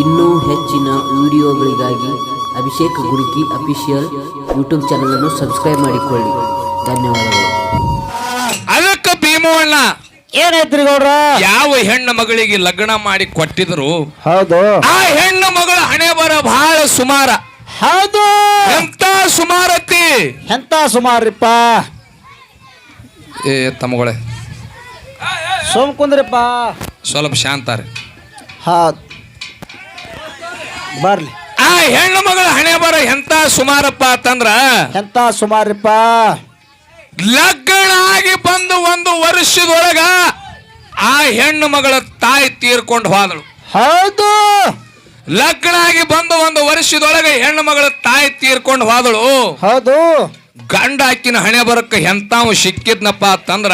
ಇನ್ನೂ ಹೆಚ್ಚಿನ ವಿಡಿಯೋಗಳಿಗಾಗಿ ಅಭಿಷೇಕ್ ಗುರುಕಿ ಅಫಿಷಿಯಲ್ ಯೂಟ್ಯೂಬ್ ಚಾನಲನ್ನು ಸಬ್ಸ್ಕ್ರೈಬ್ ಮಾಡಿಕೊಳ್ಳಿ. ಧನ್ಯವಾದಗಳು. ಅದಕ್ಕೆ ಭೀಮವಣ್ಣ ಏನಾಯ್ತ್ರಿ ಗೌಡ್ರ? ಯಾವ ಹೆಣ್ಣು ಮಗಳಿಗೆ ಲಗ್ನ ಮಾಡಿ ಕೊಟ್ಟಿದ್ರು ಹೌದು. ಆ ಹೆಣ್ಣು ಮಗಳ ಹಣೆ ಬರ ಬಹಳ ಸುಮಾರ. ಹೌದು. ಎಂತ ಸುಮಾರತಿ? ಎಂತ ಸುಮಾರಿಪ್ಪ? ಏ ತಮ್ಮಗಳೇ. ಸೋಮ್ ಕುಂದ್ರಿಪ್ಪ. ಸ್ವಲ್ಪ ಶಾಂತಾರೆ ಹೌದ್ ಬರ್ಲಿ. ಆ ಹೆಣ್ಣು ಮಗಳ ಹಣೆ ಬರ ಎಂತ ಸುಮಾರಪ್ಪ ಅಂತಂದ್ರ ಎಂತ ಸುಮಾರಿಪ್ಪ? ಲಗ್ನ ಆಗಿ ಬಂದು ಒಂದು ವರ್ಷದೊಳಗ ಆ ಹೆಣ್ಣು ಮಗಳ ತಾಯಿ ತೀರ್ಕೊಂಡು ಹೋದಳು. ಹೌದು. ಲಗ್ನ ಆಗಿ ಬಂದು ಒಂದು ವರ್ಷದೊಳಗೆ ಹೆಣ್ಣು ಮಗಳ ತಾಯಿ ತೀರ್ಕೊಂಡು ಹೋದಳು. ಹೌದು. ಗಂಡ ಹಾಕಿನ ಹಣೆ ಬರಕ್ಕೆ ಎಂತಾವ್ ಸಿಕ್ಕಿದ್ನಪ್ಪ ಅಂತಂದ್ರ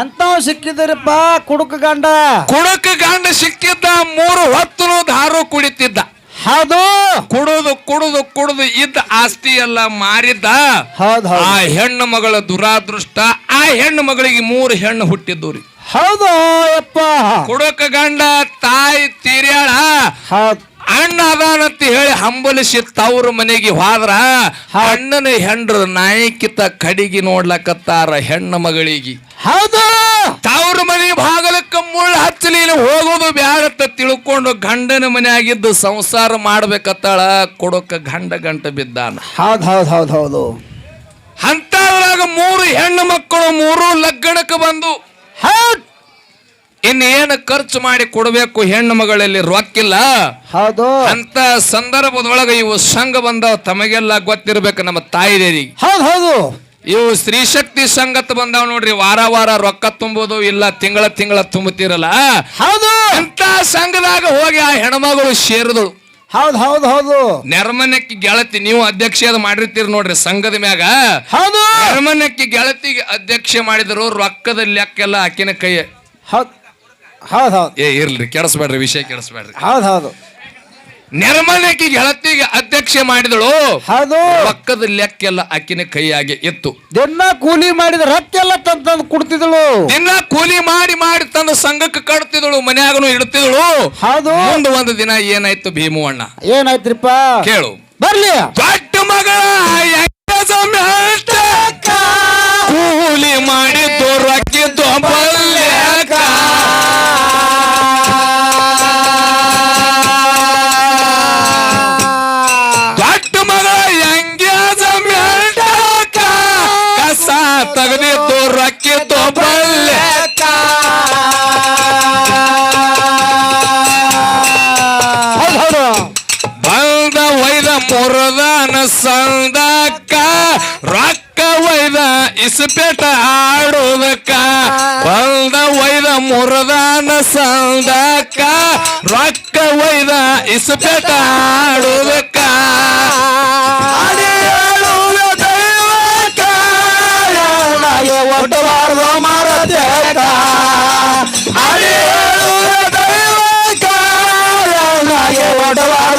ಎಂತಾವ್ ಸಿಕ್ಕಿದ್ರಪ್ಪ ಕುಡುಕ ಗಂಡ? ಕುಡುಕ ಗಂಡ ಸಿಕ್ಕಿದ್ದ ಮೂರು ಹೊತ್ತು ದಾರು ಕುಡಿತಿದ್ದ. ಹೌದು. ಕುಡುದು ಕುಡುದು ಕುಡುದು ಇದ್ದ ಆಸ್ತಿ ಎಲ್ಲ ಮಾರಿದ್ದ ಹೌದ್. ಆ ಹೆಣ್ಣು ಮಗಳ ದುರಾದೃಷ್ಟ ಆ ಹೆಣ್ಣು ಮಗಳಿಗೆ ಮೂರು ಹೆಣ್ಣು ಹುಟ್ಟಿದ್ದು ರೀ. ಹೌದು ಯಪ್ಪ ಕುಡಕ ಗಂಡ ತಾಯಿ ತೀರ್ಯಾಳ ಹೌದ್. ಅಣ್ಣ ಅದಾನಂತ ಹೇಳಿ ಹಂಬಲಿಸಿ ತವ್ರ ಮನೆಗೆ ಹೋದ್ರ ಅಣ್ಣನ ಹೆಂಡ್ರ ನಾಯಕಿತ ಕಡಿಗಿ ನೋಡ್ಲಕತ್ತಾರ ಹೆಣ್ಣು ಮಗಳಿಗೆ. ಹೌದು. ತವ್ರ ಮನೆ ಭಾಗಲಕ್ಕ ಮುಳ್ಳು ಹಚ್ಚಲಿಲ್ಲ ಹೋಗೋದು ಬ್ಯಾಡತ್ತ ತಿಳ್ಕೊಂಡು ಗಂಡನ ಮನೆ ಆಗಿದ್ದು ಸಂಸಾರ ಮಾಡ್ಬೇಕತ್ತಾಳ ಕೊಡಕ ಗಂಡ ಗಂಟ ಬಿದ್ದಾನ. ಹೌದ್ ಹೌದ್ ಹೌದ್ ಹೌದು. ಅಂತದ್ರಾಗ ಮೂರು ಹೆಣ್ಣು ಮಕ್ಕಳು ಮೂರು ಲಗ್ನಕ್ಕೆ ಬಂದು ಹೌದ್. ಇನ್ನು ಏನು ಖರ್ಚು ಮಾಡಿ ಕೊಡಬೇಕು ಹೆಣ್ಣು ಮಗಳಲ್ಲಿ ರೊಕ್ಕಿಲ್ಲ? ಹೌದು. ಅಂತ ಸಂದರ್ಭದೊಳಗೆ ಇವು ಸಂಘ ಬಂದವ ತಮಗೆಲ್ಲ ಗೊತ್ತಿರ್ಬೇಕು ನಮ್ಮ ತಾಯಿದೇರಿಗೆ. ಹೌದ್ ಹೌದು. ಇವು ಸ್ತ್ರೀಶಕ್ತಿ ಶಕ್ತಿ ಸಂಗತ ಬಂದಾವ ನೋಡ್ರಿ ವಾರ ವಾರ ರೊಕ್ಕ ತುಂಬೋದು ಇಲ್ಲ ತಿಂಗಳ ತಿಂಗಳ ತುಂಬುತ್ತಿರಲ್ಲ ಹೌದು. ಅಂತ ಸಂಘದಾಗ ಹೋಗಿ ಆ ಹೆಣ್ಮಗಳು ಸೇರಿದಳು. ಹೌದ್ ಹೌದ್ ಹೌದು. ನೆರಮನ್ಯಕ್ಕೆ ಗೆಳತಿ ನೀವು ಅಧ್ಯಕ್ಷ ಮಾಡಿರ್ತೀರಿ ನೋಡ್ರಿ ಸಂಘದ ಮ್ಯಾಗ. ಹೌದು. ನೆರಮನಕ್ಕಿ ಗೆಳತಿಗೆ ಅಧ್ಯಕ್ಷ ಮಾಡಿದ್ರು ರೊಕ್ಕದ ಲೆಕ್ಕೆಲ್ಲ ಆಕಿನ ಕೈ ಹೌದ್. ಹೌದ್ ಹೌದ್. ಏ ಇರ್ಲಿ ಕೆಡಿಸ್ಬೇಡ್ರಿ ವಿಷಯ ಕೆಡಿಸ್ಬೇಡ್ರಿ. ಹೌದ್ ಹೌದು. ನೆರಮನಕ್ಕಿ ಗೆಳತಿಗೆ ಅಧ್ಯಕ್ಷ ಮಾಡಿದಳು. ಹೌದು. ಪಕ್ಕದ ಲೆಕ್ಕೆಲ್ಲ ಆಕಿನ ಕೈಯಾಗೆ ಇತ್ತು. ದಿನ ಕೂಲಿ ಮಾಡಿದ ರಕ್ಕೆಲ್ಲ ತಂದ್ ತಂದು ಕೊಡ್ತಿದ್ದಳು. ದಿನ ಕೂಲಿ ಮಾಡಿ ಮಾಡಿ ತಂದು ಸಂಘಕ್ಕೆ ಕಟ್ತಿದಳು ಮನ್ಯಾಗನು ಇಡ್ತಿದಳು ಹೌದು. ಒಂದು ಒಂದು ದಿನ ಏನಾಯ್ತು ಭೀಮು ಅಣ್ಣ? ಏನಾಯ್ತ್ರಿಪ್ಪ? ಕೇಳು. ಬರ್ಲಿ. ದೊಡ್ಡ ಮಗಳ ಕೂಲಿ ಮಾಡಿ ಕೂಲಿ ಮಾಡಿ ರೊಕ್ಕಿದ್ದು ಸಂದಕ್ಕ ರೊಕ್ಕ ವೈದ ಇಸ್ಪೇಟ ಆಡೋದಕ್ಕ ಬಂದ ವೈದ ಮುರದಾನ ಸಂದಕ್ಕ ರೊಕ್ಕ ವೈದ ಇಸ್ಪೇಟ ಆಡೋದಕ್ಕ ಒಟ್ಟಬಾರ್ದು ಮಾರತೇಕ ಒಟ್ಟಬಾರ್ದು ಮಾರತೇಕ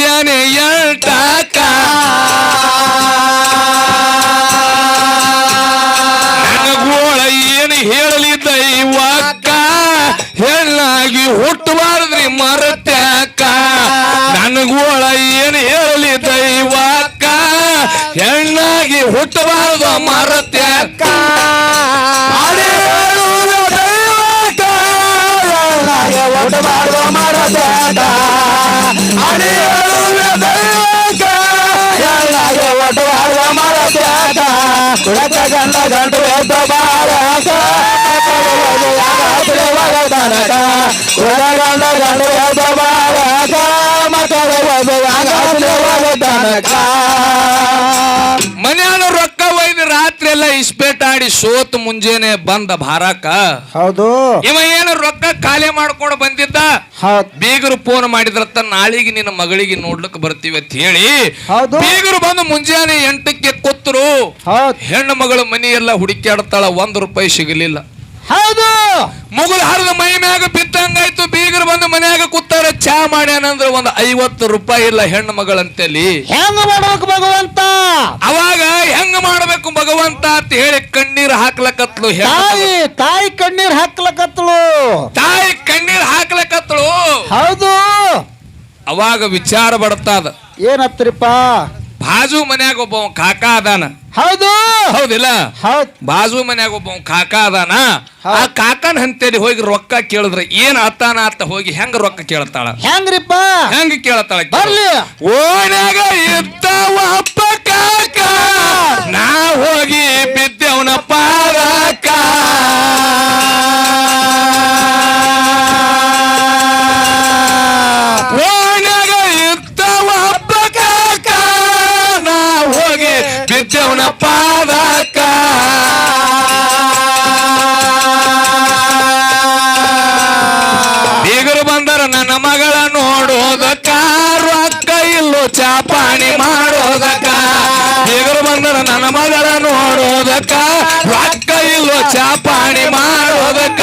ಎಂಟಕ್ಕ ನನಗೋಳ ಏನು ಹೆಣ್ಣಾಗಿ ಹುಟ್ಟಬಾರದ್ರಿ ಮರತ್ಯಾಕ. ನನಗೋಳ ಏನು ಹೇಳಲಿ ದೈವಕ್ಕ? ಹೆಣ್ಣಾಗಿ ಹುಟ್ಟಬಾರದು ಮರತ್ಯಾಕ. ಒಟ್ಟಬಾರ್ದು ಗಂಟು ಎದ್ದ ಬಾಳಕ ತನಕ ಕುಡ ಗಂಡ ಗಂಟು ಎದ್ದ ಬಾಳಕ ಮಕ್ಕಳು ತನಕ ಮನ್ಯಾನ ರೊಕ್ಕ ಒಯ್ದು ರಾತ್ರಿ ಮಂದೆಲ್ಲ ಇಸ್ಪೇಟ್ ಆಡಿ ಸೋತ್ ಮುಂಜಾನೆ ಬಂದ ಭಾರಕ ಹೌದು. ಇವ ಏನು ರೊಕ್ಕ ಖಾಲಿ ಮಾಡ್ಕೊಂಡು ಬಂದಿದ್ದ? ಬೀಗರು ಫೋನ್ ಮಾಡಿದ್ರತ್ತ ನಾಳಿಗೆ ನಿನ್ನ ಮಗಳಿಗೆ ನೋಡ್ಲಕ್ ಬರ್ತೀವಿ ಅಂತ ಹೇಳಿ. ಬೀಗರು ಬಂದು ಮುಂಜಾನೆ ಎಂಟಕ್ಕೆ ಕೂತ್ರು. ಹೆಣ್ಣು ಮಗಳು ಮನೆಯೆಲ್ಲ ಹುಡುಕಾಡ್ತಾಳ ಒಂದ್ ರೂಪಾಯಿ ಸಿಗಲಿಲ್ಲ. ಹೌದು. ಮುಗುಲ್ ಹರಿದ ಮೈ ಮ್ಯಾಗ ಬಿತ್ತಂಗಾಯ್ತು ಬೀಗರು ಬಂದು ಮನ್ಯಾಗ ಕೂತಾರ ಚಾ ಮಾಡ್ಯಾನಂದ್ರ ಒಂದ್ ಐವತ್ತು ರೂಪಾಯಿ ಇಲ್ಲ ಹೆಣ್ಣು ಮಗಳಂತೇಳಿ. ಹೆಂಗ ಮಾಡ್ಬೇಕು ಭಗವಂತ? ಅವಾಗ ಹೆಂಗ ಮಾಡ್ಬೇಕು ಭಗವಂತ ಅಂತ ಹೇಳಿ ಕಣ್ಣೀರ್ ಹಾಕ್ಲಕತ್ಲು ತಾಯಿ ತಾಯಿ ಕಣ್ಣೀರ್ ಹಾಕ್ಲಕತ್ಲು. ತಾಯಿ ಕಣ್ಣೀರ್ ಹಾಕ್ಲಕತ್ಳು ಹೌದು. ಅವಾಗ ವಿಚಾರ ಬರ್ತದ ಏನತ್ರಿಪ್ಪ ಬಾಜು ಮನ್ಯಾಗ ಒಬ್ಬ ಕಾಕಾ ಅದಾನ. ಹೌದು. ಹೌದಿಲ್ಲ? ಹೌದ್. ಬಾಜು ಮನ್ಯಾಗ ಒಬ್ಬ ಕಾಕ ಅದಾನ ಆ ಕಾಕನ ಹಂತೇಳಿ ಹೋಗಿ ರೊಕ್ಕ ಕೇಳಿದ್ರೆ ಏನ್ ಅತ್ತಾನ ಅತ್ತ ಹೋಗಿ ಹೆಂಗ ರೊಕ್ಕ ಕೇಳ್ತಾಳ? ಹೆಂಗ್ರಿಪ್ಪ? ಹೆಂಗ ಕೇಳ್ತಾಳ ಆಕಿ? ಬರ್ಲಿ. ಓಣ್ಯಾಗ ಇದ್ದವ ಅಪ್ಪ ಕಾಕ. ನಾ ಹೋಗಿ ಬಿದ್ದವನ ಪಾರಕ ಬಿದ್ದವನ ಪಾದಕ ಬೀಗರು ಬಂದರ ನನ್ನ ಮಗಳ ನೋಡೋದಕ್ಕ ರೊಕ್ಕ ಇಲ್ಲೋ ಚಾಪಾಣಿ ಮಾಡೋದಕ್ಕ ಬೀಗರು ಬಂದರ ನನ್ನ ಮಗಳ ನೋಡೋದಕ್ಕ ರೊಕ್ಕ ಇಲ್ಲೋ ಚಾಪಾಣಿ ಮಾಡೋದಕ್ಕ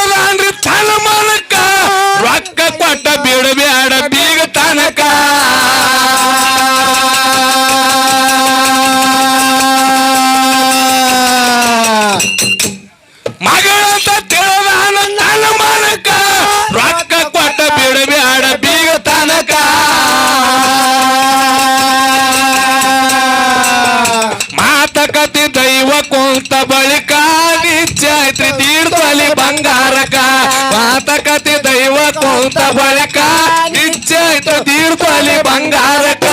ಮಾತಕತೆ ದೈವ ಕುಂತ ಬಳಿಕ ನಿಶ್ಚೈತ್ರಿ ತೀರ್ಥಲಿ ಬಂಗಾರಕ ಮಾತಕತಿ ದೈವ ಕುಂತ ಬಳಿಕ ನಿಶ್ಚೈತ್ರ ತೀರ್ಥಲಿ ಬಂಗಾರಕ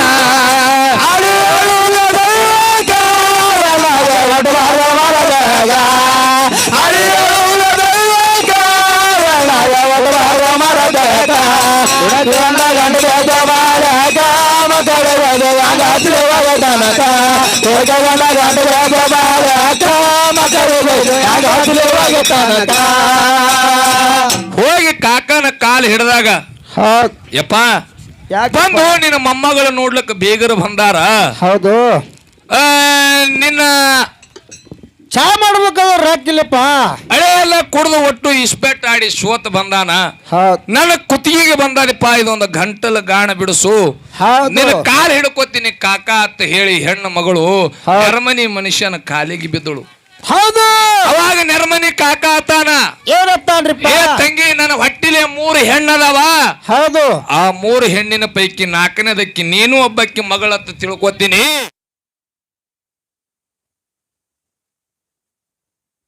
ಹೋಗಿ ಕಾಕನ ಕಾಲು ಹಿಡಿದಾಗ ಯಪ್ಪ ಬಂದು ನಿನ್ನ ಮೊಮ್ಮಗಳು ನೋಡ್ಲಿಕ್ಕೆ ಬೇಗರು ಬಂದಾರ. ಹೌದು. ನಿನ್ನ ಚಾ ಮಾಡ್ಬೇಕಾದ್ರೆ ರಾಕಿಲ್ಲಪ್ಪ ಹಳೆ ಎಲ್ಲ ಕುಡ್ದು ಒಟ್ಟು ಇಸ್ಪೆಟ್ ಆಡಿ ಸೋತ್ ಬಂದಾನ? ಹೌದ್. ನನ್ನ ಕುತ್ತಿಗೆಗೆ ಬಂದಾನಪ್ಪ ಇದೊಂದು ಗಂಟಲ ಗಾಣ ಬಿಡಿಸು. ಹೌದು. ನಿನ್ನ ಕಾಲ್ ಹಿಡ್ಕೋತೀನಿ ಕಾಕ ಅಂತ ಹೇಳಿ ಹೆಣ್ಣು ಮಗಳು ಹೌದು. ನೆರಮನಿ ಮನುಷ್ಯನ ಕಾಲಿಗೆ ಬಿದ್ದಳು. ಹೌದು. ಅವಾಗ ನೆರಮನಿ ಕಾಕ ಆತಾನ ಏನಪ್ಪ ಏ ತಂಗಿ ನನ್ನ ಹೊಟ್ಟಿಲೆ ಮೂರು ಹೆಣ್ಣದವ. ಹೌದು. ಆ ಮೂರು ಹೆಣ್ಣಿನ ಪೈಕಿ ನಾಲ್ಕನೇದಕ್ಕೆ ನೀನು ಒಬ್ಬಕ್ಕೆ ಮಗಳತ್ತ ತಿಳ್ಕೊತೀನಿ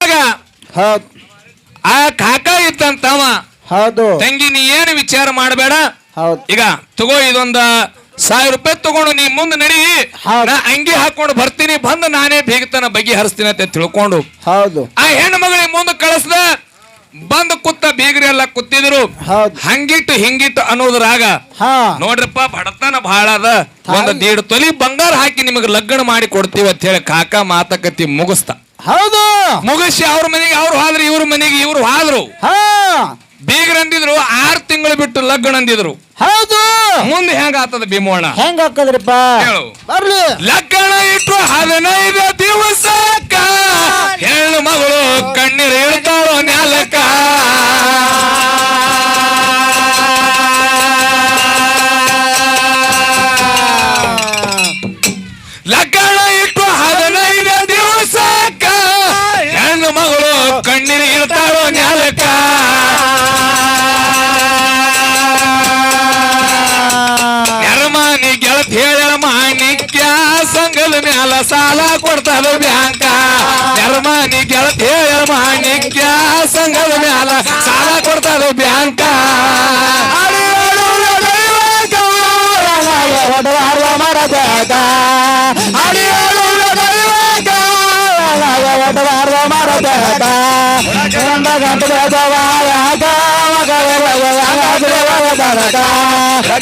ಆಗ ಹೌದ್. ಆ ಕಾಕ ಇತ್ತಂತವ ಹೌದು. ತಂಗಿ ನೀ ಏನು ವಿಚಾರ ಮಾಡಬೇಡ? ಹೌದ್. ಈಗ ತಗೋ ಇದೊಂದ ಸಾವಿರ ರೂಪಾಯಿ ತಗೊಂಡು ನೀ ಮುಂದೆ ನಡಿ. ನಾ ಅಂಗಿ ಹಾಕೊಂಡು ಬರ್ತೀನಿ ಬಂದು ನಾನೇ ಬೇಗತನ ಬಗೆ ಹರಿಸ್ತೀನಿ ಅಂತ ತಿಳ್ಕೊಂಡು. ಹೌದು. ಆ ಹೆಣ್ಣು ಮಗಳಿಗೆ ಮುಂದೆ ಕಳಿಸ್ದ ಬಂದು ಕುತ್ತ ಬೀಗರಿ ಎಲ್ಲ ಕುತ್ತಿದ್ರು. ಹೌದ್. ಹಂಗಿಟ್ಟು ಹಿಂಗಿಟ್ಟು ಅನ್ನೋದ್ರಾಗ ಹಾ. ನೋಡ್ರಪ್ಪ ಬಡತನ ಬಹಳ ಅದ. ಒಂದ್ ದೇಡ್ ತೊಲಿ ಬಂಗಾರ ಹಾಕಿ ನಿಮಗೆ ಲಗ್ನ ಮಾಡಿ ಕೊಡ್ತೀವಿ ಅಂತ ಹೇಳಿ ಕಾಕ ಮಾತಕತಿ ಮುಗಿಸ್ತ ಹೌದು. ಮುಗಿಸಿ ಅವ್ರ ಮನೆಗೆ ಅವ್ರು ಹಾದ್ರು ಇವ್ರ ಮನೆಗೆ ಇವ್ರು ಹಾದ್ರು. ಹಾ. ಬೀಗರ್ ಅಂದಿದ್ರು ಆರ್ ತಿಂಗಳು ಬಿಟ್ಟು ಲಗ್ನ ಅಂದಿದ್ರು. ಹೌದು. ಮುಂದೆ ಹೆಂಗ ಆತದ ಭೀಮೋಣ ಹೆಂಗ್ ಹಾಕದ್ರಿಪ್ಪ ಹೇಳು. ಬರ್ಲಿ. ಲಗ್ನ ಇಟ್ಟು ಹದಿನೈದು ದಿವಸ ಹೆಣ್ಣು ಮಗಳು ಕಣ್ಣೀರು ಇಳ್ತಾಳೋ ನೆಲಕ್ಕ ಸಂಗದ ಮ್ಯಾಲ ಸಾಲ ಕೊಡ್ತಾರ ಬ್ಯಾಂಕ ನೆರಮಾನಿ ಗೆಳತ್ ಮಾಣಿಕ್ಯ ಸಂಗದ ಮ್ಯಾಲ ಸಾಲ ಕೊಡ್ತಾರ ಬ್ಯಾಂಕ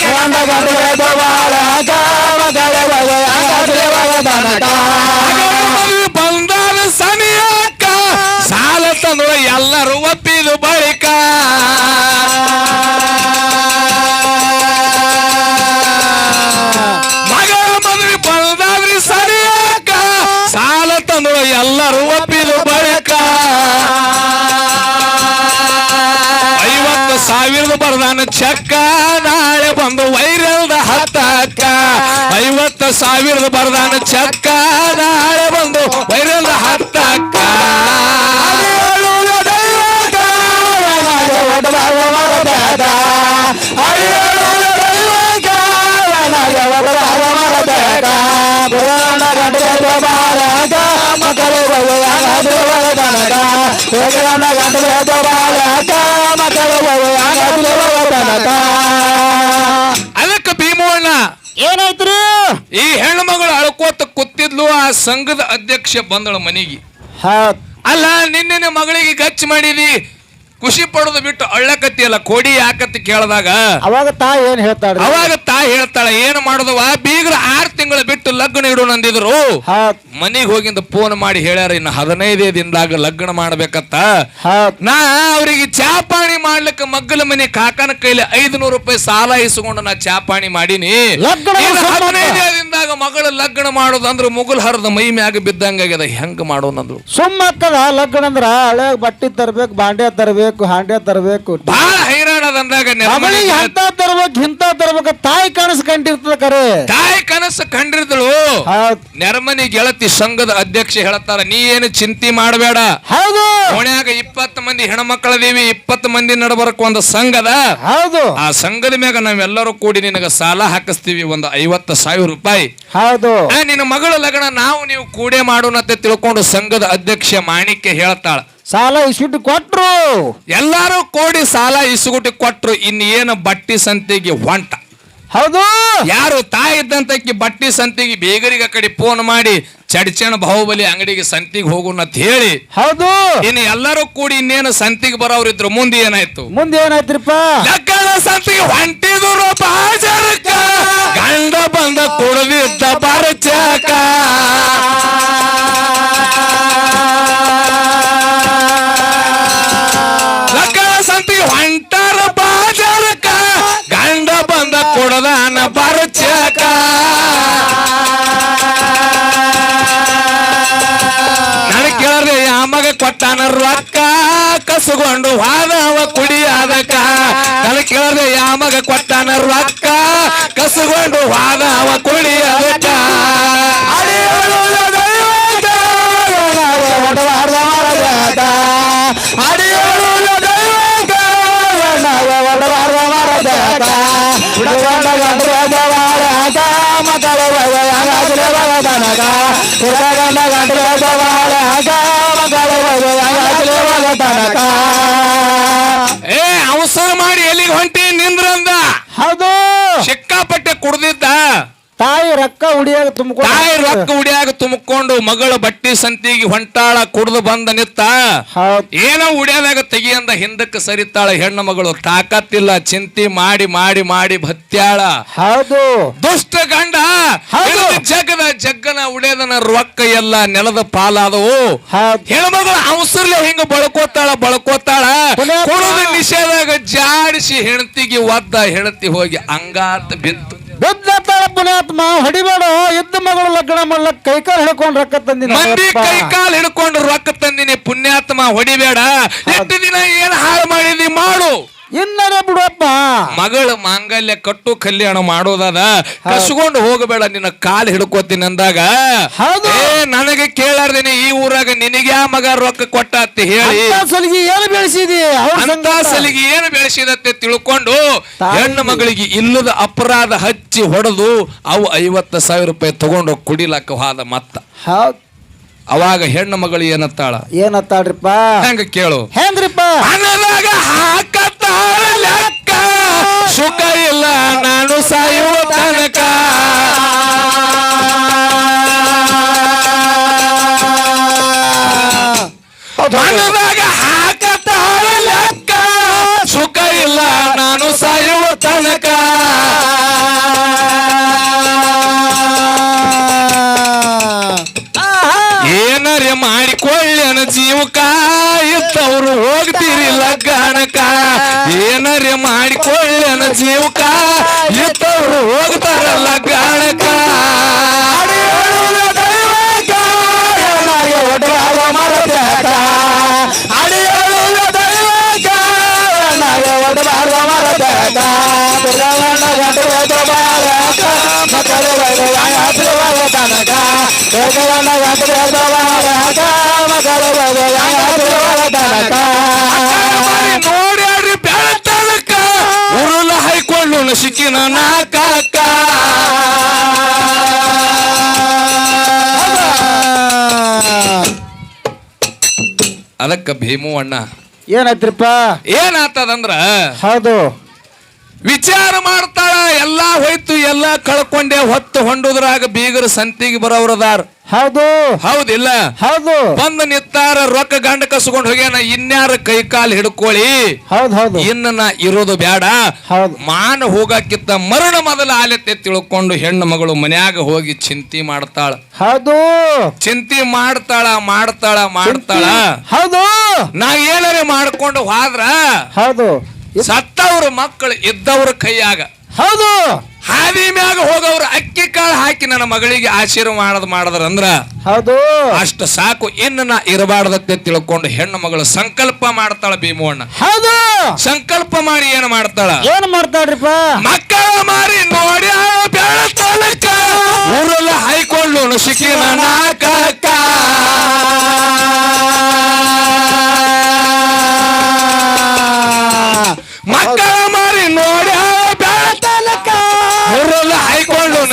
ಗಂಡ ಗಂಡ ಗಂಟ ಸಾವಿರದ ಬರದಾನ ಚಕ್ಕ ನಾಳೆ ಬಂದು ವೈರಲ್ದ ಹತ್ತಕ್ಕ. ಮಕ್ಕಳು ಭೀಮಣ್ಣ ಏನಾಯ್ತ್ರಿ? ಈ ಹೆಣ್ಣು ಮಗಳು ಅಳ್ಕೋತ ಕೂತಿದ್ಲು ಆ ಸಂಘದ ಅಧ್ಯಕ್ಷ ಬಂದಳ ಮನೆಗೆ. ಅಲ್ಲ ನಿನ್ನೆ ಮಗಳಿಗೆ ಗಚ್ಚ ಮಾಡಿದಿ? ಖುಷಿ ಪಡೋದು ಬಿಟ್ಟು ಅಳ್ಳಕತ್ತಿಯಲ್ಲ ಕೊಡಿ ಯಾಕತ್ತಿ ಕೇಳಿದಾಗ? ಅವಾಗ ತಾಯಿ ಏನ್ ಹೇಳ್ತಾಳೆ ಅವಾಗ ತಾ ಹೇಳ್ತಾಳೆ ಏನ್ ಮಾಡೋದವ ಬೀಗ್ರ ಆರ್ ತಿಂಗಳು ಬಿಟ್ಟು ಲಗ್ನ ಇಡು ನಂದಿದ್ರು. ಮನೆಗೆ ಮನಿಗ್ ಹೋಗಿಂದ ಫೋನ್ ಮಾಡಿ ಹೇಳ್ಯಾರ ಇನ್ನು ಹದಿನೈದೇ ದಿನದಾಗ ಲಗ್ನ ಮಾಡ್ಬೇಕತ್ತ. ನಾ ಅವರಿಗೆ ಚಾಪಾಣಿ ಮಾಡ್ಲಿಕ್ಕೆ ಮಗ್ಗಲ ಮನೆ ಕಾಕನ ಕೈಲಿ ಐದು ರೂಪಾಯಿ ಸಾಲ ಇಸ್ಕೊಂಡು ನಾ ಚಾಪಾಣಿ ಮಾಡೀನಿ. ಹದಿನೈದೇ ಮಗಳ ಲಗ್ನ ಮಾಡೋದಂದ್ರೆ ಮುಗುಲ್ ಹರದ ಮೈ ಮ್ಯಾಗ ಬಿದ್ದಂಗಾಗ್ಯದ ಹೆಂಗ್ ಮಾಡೋನಂದ್ರು ಸುಮ್ಮ ಅಕ್ಕದ ಲಗ್ನ ಅಂದ್ರ ಹಳೆ ಬಟ್ಟಿ ತರಬೇಕು ಬಾಂಡೆ ತರಬೇಕು ಹಾಂಡೆ ತರಬೇಕು. ಬಹಳ ಹೈರಾಣ ಅಂದಾಗ ಮಗಳಿಗೆ ಅಂತ ತರ್ಬೇಕು ಇಂತ ತರ್ಬೇಕು ತಾಯಿ ಕಂಡಿರ್ತದ ಕರೆ. ತಾಯಿ ಕನಸು ಕಂಡಿರ್ತಳು. ನೆರಮನಿ ಗೆಳತಿ ಸಂಘದ ಅಧ್ಯಕ್ಷ ಹೇಳತ್ತಾರ ನೀ ಏನು ಚಿಂತೆ ಮಾಡಬೇಡ. ಹೌದು. ಓಣ್ಯಾಗ ಇಪ್ಪತ್ತು ಮಂದಿ ಹೆಣ್ಮಕ್ಳದೀವಿ ಇಪ್ಪತ್ತು ಮಂದಿ ನಡಬರಕ್ ಒಂದು ಸಂಘದ. ಹೌದು. ಆ ಸಂಘದ ಮ್ಯಾಗ ನಾವೆಲ್ಲರೂ ಕೂಡಿ ನಿನಗ ಸಾಲ ಹಾಕಿಸ್ತೀವಿ ಒಂದು ಐವತ್ತು ಸಾವಿರ ರೂಪಾಯಿ. ಹೌದು. ನಿನ್ನ ಮಗಳ ಲಗ್ನ ನಾವು ನೀವು ಕೂಡೆ ಮಾಡೋಣ ತಿಳ್ಕೊಂಡು ಸಂಘದ ಅಧ್ಯಕ್ಷ ಮಾಣಿಕ್ಯ ಹೇಳ್ತಾಳ. ಸಾಲ ಇಸ್ಬಿಟ್ಟು ಕೊಟ್ರು. ಎಲ್ಲಾರು ಕೂಡಿ ಸಾಲ ಇಸುಗುಟಿ ಕೊಟ್ರು ಇನ್ ಏನು ಬಟ್ಟಿ ಸಂತಿಗೆ ಹೊಂಟ. ಹೌದು. ಯಾರು ತಾಯಿ ಇದ್ದಂತ ಬಟ್ಟಿ ಸಂತಿಗೆ ಬೇಗರಿಗೆ ಆ ಕಡೆ ಫೋನ್ ಮಾಡಿ ಚಡ್ಚಣ ಬಾಹುಬಲಿ ಅಂಗಡಿಗೆ ಸಂತಿಗೆ ಹೋಗೋಣ ಅಂತ ಹೇಳಿ. ಹೌದು. ಇನ್ನು ಎಲ್ಲರೂ ಕೂಡಿ ಇನ್ನೇನು ಸಂತಿಗೆ ಬರೋರಿದ್ರು ಮುಂದೆ ಏನಾಯ್ತು? ಮುಂದೆ ಏನಾಯ್ತ್ರಿಪ್ಪ? ಲಗ್ನ ಸಂತಿಗೆ ಹೊಂಟಿದ್ರು ಬಾಜರಕ್ಕ ಗಂಡ ಬಂದ ಕುಡ್ದಿದ್ದ ಬರಚಾಕ. ಲಕ್ಕಣ ಸಂತಿಗೆ ಹೊಂಟಾರ ಬಾಜಾರಕ. ಗಂಡ ಬಂದ ಕುಡದಾನ ಬರಚಾಕ. ನನಗೆ ಕೇಳ್ರಿ ಯಾಮಗ ಕೊಟ್ಟಾನ ರೊಕ್ಕ. ಕಸುಗೊಂಡು ಹಾದವ ಕುಡಿಯಾದಕ. ನನಗೆ ಕೇಳ್ರಿ ಯಾಮಗ ಕೊಟ್ಟಾನ ರೊಕ್ಕ. ಕಸುಗೊಂಡು ಹಾದವ ಕುಡಿಯಾದಕ ಏ ಅವಸರ ಮಾಡಿ ಎಲ್ಲಿಗೆ ಹೊಂಟಿ ನಿಂದ್ರಂದ ಹೌದು ಸಿಕ್ಕಾಪಟ್ಟೆ ಕುಡ್ದಿದ್ದ? ತಾಯಿ ರೊಕ್ಕ ಉಡಿಯಾಗ ತಾಯಿ ರಕ್ಕ ಉಡಿಯಾಗ ತುಂಬಿಕೊಂಡು ಮಗಳ ಬಟ್ಟಿ ಸಂತಿಗೆ ಹೊಂಟಾಳ ಕುಡ್ದು ಬಂದ ನಿತ್ತ. ಏನೋ ಉಡಿಯಾದಾಗ ತೆಗಿಯಂದ ಹಿಂದಕ್ಕೆ ಸರಿತಾಳ ಹೆಣ್ಣು ಮಗಳು. ತಾಕತ್ತಿಲ್ಲ ಚಿಂತಿ ಮಾಡಿ ಮಾಡಿ ಮಾಡಿ ಭತ್ಯಾಳ ಹೌದು. ದುಷ್ಟ ಗಂಡ. ಜಗದ ಜಗ್ಗನ ಉಡೇದನ ರೊಕ್ಕ ಎಲ್ಲ ನೆಲದ ಪಾಲಾದವು. ಹೆಣ್ಣು ಮಗಳು ಅವಸರ್ಲೆ ಹಿಂಗ ಬಳಕೋತಾಳ ಬಳಕೋತಾಳ. ಕುಡಿದು ನಿಷೇಧಾಗ ಜಾಡಿಸಿ ಹೆಣ್ತಿಗೆ ಒದ್ದ ಹೆಣತಿ ಹೋಗಿ ಅಂಗಾತ ಬಿತ್ತು. ಬಿದ್ದತ್ತಾಳ ಪುಣ್ಯಾತ್ಮ ಹೊಡಿಬೇಡ ಯುದ್ಧ ಮಗಳು ಲಗ್ನ ಮಲ್ಲ ಕೈಕಾಲು ಹಿಡ್ಕೊಂಡು ರೊಕ್ಕ ತಂದಿನ ಮಂದಿ ಕೈ ಕಾಲು ಹಿಡ್ಕೊಂಡು ರೊಕ್ಕ ತಂದಿನಿ ಪುಣ್ಯಾತ್ಮ ಹೊಡಿಬೇಡ. ಎಷ್ಟು ದಿನ ಏನ್ ಹಾಳು ಮಾಡಿದಿ ಮಾಡು. ಇನ್ನರೇ ಬಿಡಪ್ಪ. ಮಗಳ ಮಾಂಗಲ್ಯ ಕಟ್ಟು ಕಲ್ಯಾಣ ಮಾಡೋದದ. ಕಸ್ಕೊಂಡು ಹೋಗಬೇಡ ನಿನ್ನ ಕಾಲು ಹಿಡ್ಕೋತೀನಿ ಅಂದಾಗ. ಹೌದು. ಏ ನನಗೆ ಕೇಳಾರ್ದೇನೆ ಈ ಊರಾಗ ನಿನಗೆ ಆ ಮಗ ರೊಕ್ಕ ಕೊಟ್ಟ ಅಂತ ಹೇಳಿ ಸಲಿಗೆ ಏನು ಬೆಳೆಸಿದಿ? ಅಂತ. ಸಲಿಗೆ ಏನು ಬೆಳೆಸಿದತ್ತೆ ತಿಳ್ಕೊಂಡು. ಹೆಣ್ಣು ಮಗಳಿಗೆ ಇಲ್ಲದ ಅಪರಾಧ ಹಚ್ಚಿ ಹೊಡೆದು ಅವು ಐವತ್ತ ಸಾವಿರ ರೂಪಾಯಿ ತಗೊಂಡು ಕುಡಿಲಕ್ಕ ಹೋದ ಮತ್ತ. ಹೌದ್. ಅವಾಗ ಹೆಣ್ಣು ಮಗಳು ಏನತ್ತಾಳ? ಏನತ್ತಾಳ್ರಿಪ್ಪ? ಹೆಂಗ ಕೇಳು? ಹೆಂಗ್ರಿಪ್ಪ? ಲೆಕ್ಕ. ಸುಖ ಇಲ್ಲ, ನಾನು ಸಾಯುವ ತನಕ. ಮನದಾಗ ಹಾಕತಾಳ ಲೆಕ್ಕ. ಸುಖ ಇಲ್ಲ, ನಾನು ಸಾಯುವ ತನಕ. ಏನರೆ ಮಾಡಿಕೊಳ್ಳನ ಜೀವಕ ಇತ್ತವರು ಹೋಗ್ತೀರಿ. ಲಗ್ನಕ ಏನರಿ ಮಾಡಿಕೊಳ್ಳನ ಜೀವಕ ಇತ್ತವ್ರು ಹೋಗ್ತಾರ ಲಗ್ನಕ ನೋಡ್ಯಾಡ್ರಿ ನಾಕಾಕ ಅದಕ್ಕ ಭೀಮು ಅಣ್ಣ. ಏನಾಯ್ತ್ರಿಪ್ಪ? ಏನಾತದಂದ್ರ? ಹೌದು. ವಿಚಾರ ಮಾಡ್ತಾಳ ಎಲ್ಲಾ ಹೋಯ್ತು ಎಲ್ಲಾ ಕಳ್ಕೊಂಡೆ ಹೊತ್ತು ಹೊಂಡುದ್ರಾಗ ಬೀಗರ ಸಂತಿಗೆ ಬರೋವ್ರದಾರ. ಹೌದು. ಹೌದಿಲ್ಲ. ಹೌದು. ಬಂದು ನಿತ್ತಾರ ರೊಕ್ಕ ಗಂಡ ಕಸ್ಕೊಂಡು ಹೋಗ್ಯಾನ ಇನ್ಯಾರ ಕೈ ಕಾಲು ಹಿಡ್ಕೊಳ್ಳಿ? ಹೌದು ಹೌದು. ಇನ್ನ ನಾ ಇರೋದು ಬೇಡ ಹೌದು. ಮಾನ ಹೋಗಾಕಿತ್ತ ಮರಣ ಮೊದಲ ಆಲತೆ ತಿಳ್ಕೊಂಡು ಹೆಣ್ಣು ಮಗಳು ಮನ್ಯಾಗ ಹೋಗಿ ಚಿಂತಿ ಮಾಡ್ತಾಳ. ಹೌದು. ಚಿಂತಿ ಮಾಡ್ತಾಳ ಮಾಡ್ತಾಳ ಮಾಡ್ತಾಳ. ಹೌದು. ನಾ ಏನಾರ ಮಾಡ್ಕೊಂಡು ಹೋದ್ರ ಹೌದು. ಸತ್ತವ್ರ ಮಕ್ಕಳು ಇದ್ದವ್ರ ಕೈಯಾಗ. ಹೌದು. ಹಾದಿ ಮ್ಯಾಗ ಹೋಗವ್ರ ಅಕ್ಕಿ ಕಾಳು ಹಾಕಿ ನನ್ನ ಮಗಳಿಗೆ ಆಶೀರ್ವಾದ ಮಾಡದ್ ಮಾಡದ್ರಂದ್ರ ಹೌದು. ಅಷ್ಟು ಸಾಕು ಇನ್ನು ನಾ ಇರಬಾರ್ದಕ್ಕೆ ತಿಳ್ಕೊಂಡು ಹೆಣ್ಣು ಮಗಳು ಸಂಕಲ್ಪ ಮಾಡ್ತಾಳ ಭೀಮವಣ್ಣ. ಹೌದು. ಸಂಕಲ್ಪ ಮಾಡಿ ಏನು ಮಾಡ್ತಾಳ? ಏನ್ ಮಾಡ್ತಾಳ್ರಿಪ್ಪ? ಮಕ್ಕಳ ಮಾರಿ ನೋಡಿ ಬೆಳತನಕ ಊರೆಲ್ಲ ಹೈಕೊಂಡು ನಾಕಕ್ಕ.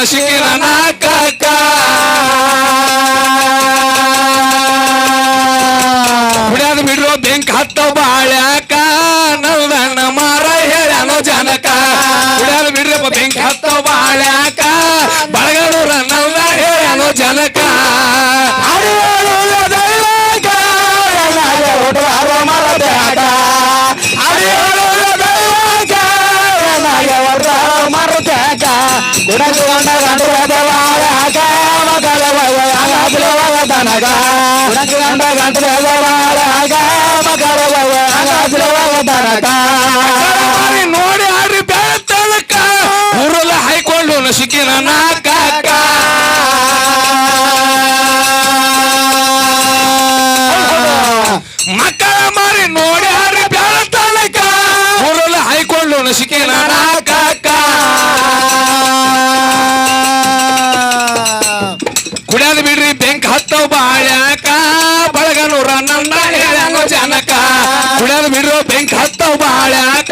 ಹೈಕೊಂಡು ಸಿಕ್ಕಿನ ಮಾಡಿ ನೋಡಿ ಆಡ್ರಿ ಬೆಳತನಕ ಊರಲ್ಲ ಹೈಕೊಂಡು ನಸಿಕಿನ ನಾಕಕ್ಕ ಮಕ್ಕಳ ಮಾರಿ ನೋಡಿ ಆಡ್ರಿ ಬೆಳತನಕ ಊರಲ್ಲ ಹೈಕೊಂಡು ನಸಿಕಿನ ನಾಕಕ್ಕ ಕುಡಿಯೋದು ಬಿಡ್ರು ಬೆಂಕ್ ಹತ್ತವ್ ಬಾಳ್ಯಾಕ.